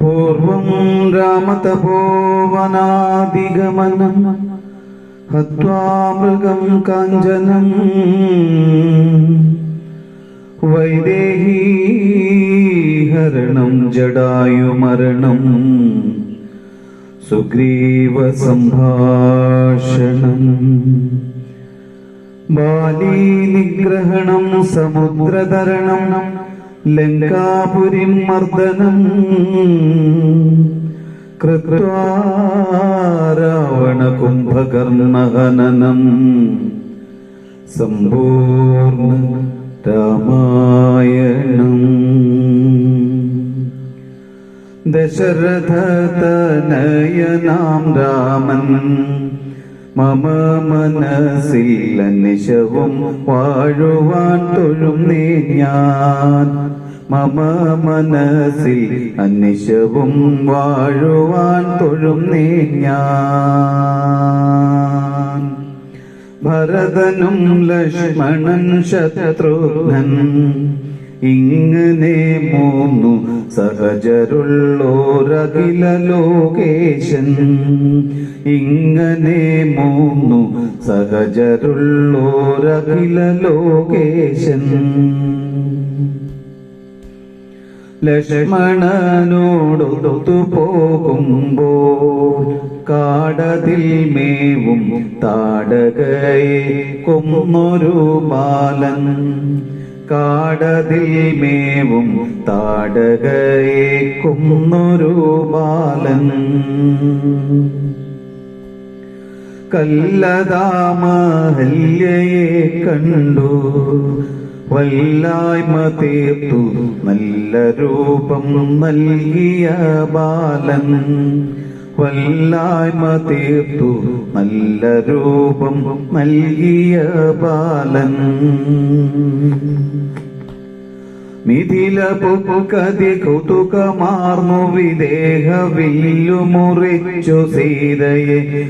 പൂർവം രാമതപോവനാദിഗമനം മൃഗം കാഞ്ചനം. വൈദേഹീഹരണം ജടായുമരണം സുഗ്രീവ സംഭാഷണം. ബാലീ നിഗ്രഹണം സമുദ്രതരണം. ലങ്കാപുരിം മർദ്ദനം കൃത്വാ രാവണ കുംഭകർണഹനനം സമ്പൂർണ രാമായണം. ദശരഥതനയനാം രാമൻ മമ മനസ്സിൽ നിശവും വാഴുവാൻ തൊഴുന്നേ ഞാൻ. മമ മനസ്സിൽ അനിശവും വാഴുവാൻ തൊഴുന്നേ ഞാൻ. ഭരതനും ലക്ഷ്മണൻ ശത്രുഘ്നൻ ഇങ്ങനെ മൂന്നു സഹജരുള്ളോരകില ലോകേശൻ ഇങ്ങനെ മൂന്നു സഹജരുള്ളോരകില ലോകേശൻ ലക്ഷ്മണനോടൊത്തു പോകുമ്പോൾ കാടതിൽ മേവും താടകയെ കൊമ്മൊരു ബാലൻ. കാടതിൽ മേവും താടകയെ കൊന്നൊരു ബാലൻ. കല്ലതാമഹല്യയെ കണ്ടു വല്ലായ്മ തീർത്തു നല്ല രൂപം നൽകിയ ബാലൻ. വല്ലായ്മ തീർത്തു നല്ല രൂപം നൽകിയ ബാലൻ. മിഥില പൊക്കതി കൗതുകമാർന്നു വിദേഹ വില്ലു മുറിച്ചു സീതയെ.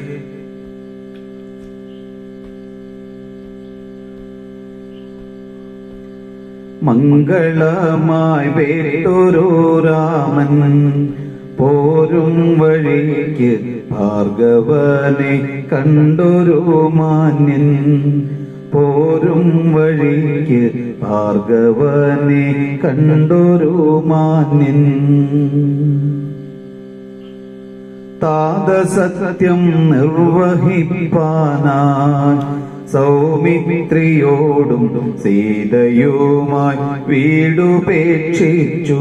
മംഗളമായി വേറൊരു രാമൻ. പോരും വഴിക്ക് ഭാർഗവനെ കണ്ടൊരു മാന്യൻ. പോരും വഴിക്ക് ഭാർഗവനെ കണ്ടൊരു മാന്യൻ. താതസത്യം നിർവഹിപ്പാനായി സൗമിത്രിയോടും സീതയുമായി വീടുപേക്ഷിച്ചു.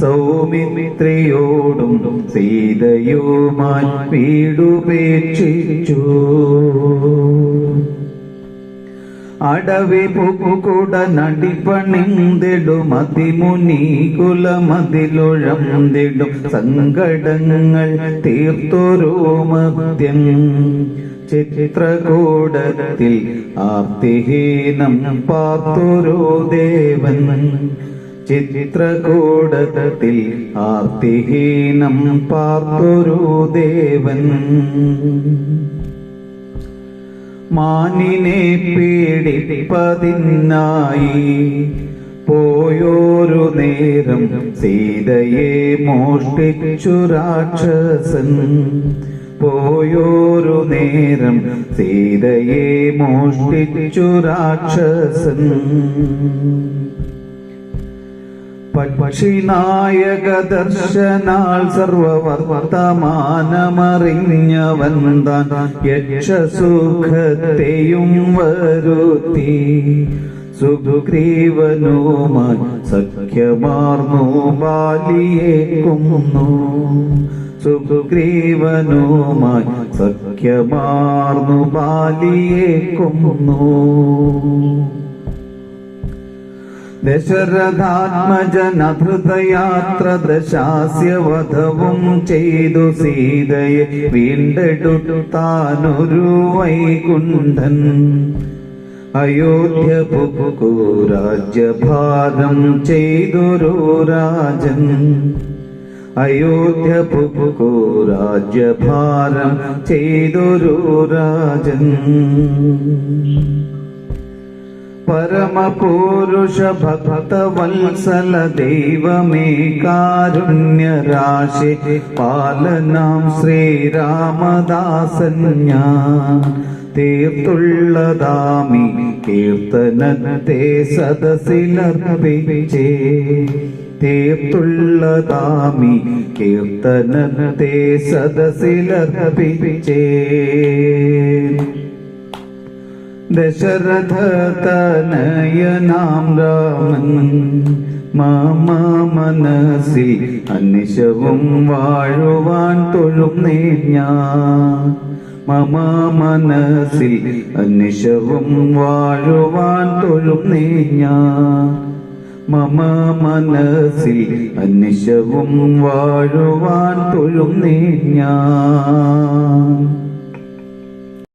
സൗമിത്രിയോടും സീതയുമാൻ വീടുപേക്ഷിച്ചു. അടവി പുക്കുട നടിപ്പണിന്തിടും അതിമുനി കുലമതിലൊഴന്തിടും സങ്കടങ്ങൾ തീർത്തൊരു മദ്യം. ചിത്രകൂടത്തിൽ ആർത്തിഹീനം പാത്തൊരു ദേവൻ. ചിത്രകൂടത്തിൽ ആർത്തിഹീനം പാർത്തൊരു ദേവൻ. മാനിനെ പീഡിപ്പതിനായി പോയോരു നേരം സീതയെ മോഷ്ടിച്ചു രാക്ഷസൻ. പോയോരു നേരം സീതയെ മോഷ്ടിച്ചു രാക്ഷസൻ. പക്ഷിനായക ദർശനാൽ സർവവർത്തമാനമറിഞ്ഞവൻ താൻ യക്ഷസുഖത്തെയും വരുത്തി. സുഗ്രീവനുമായി സഖ്യമാർന്നു ബാലിയെ കൊന്നു. സുഗ്രീവനുമായി സഖ്യമാർന്നു ബാലിയെ കൊന്നു. ദശരഥാത്മജനധൃതയാത്ര ദശാസ്യവധവും ചെയ്തു സീതയെ വീണ്ടെടുത്താനൊരു വൈകുണ്ഠൻ. അയോധ്യ പുക്കു രാജ്യഭാരം ചെയ്തൊരു രാജൻ. അയോധ്യ പുക്കു രാജ്യഭാരം ചെയ്തൊരു രാജൻ. പരമപുരുഷ ഭക്തവത്സല ദൈവമേ കാരുണ്യരാശി പാലനാം ശ്രീരാമദാസൻ ഞാൻ തീർത്തുള്ളതാമി കീർത്തനത്തെ സദസിലർപ്പിച്ചേ തീർത്തുള്ളതാമി കീർത്തനത്തെ സദസ്സിലർപ്പിച്ചേ ദശരഥതനയനാം രാമൻ മാമ മനസ്സിൽ അനിശവും വാഴുവാൻ തൊഴുന്നേ ഞാൻ മമ മനസ്സിൽ അനിശവും വാഴുവാൻ തൊഴുന്നേ ഞാൻ മമ മനസ്സിൽ അനിശവും വാഴുവാൻ തൊഴുന്നേ ഞാൻ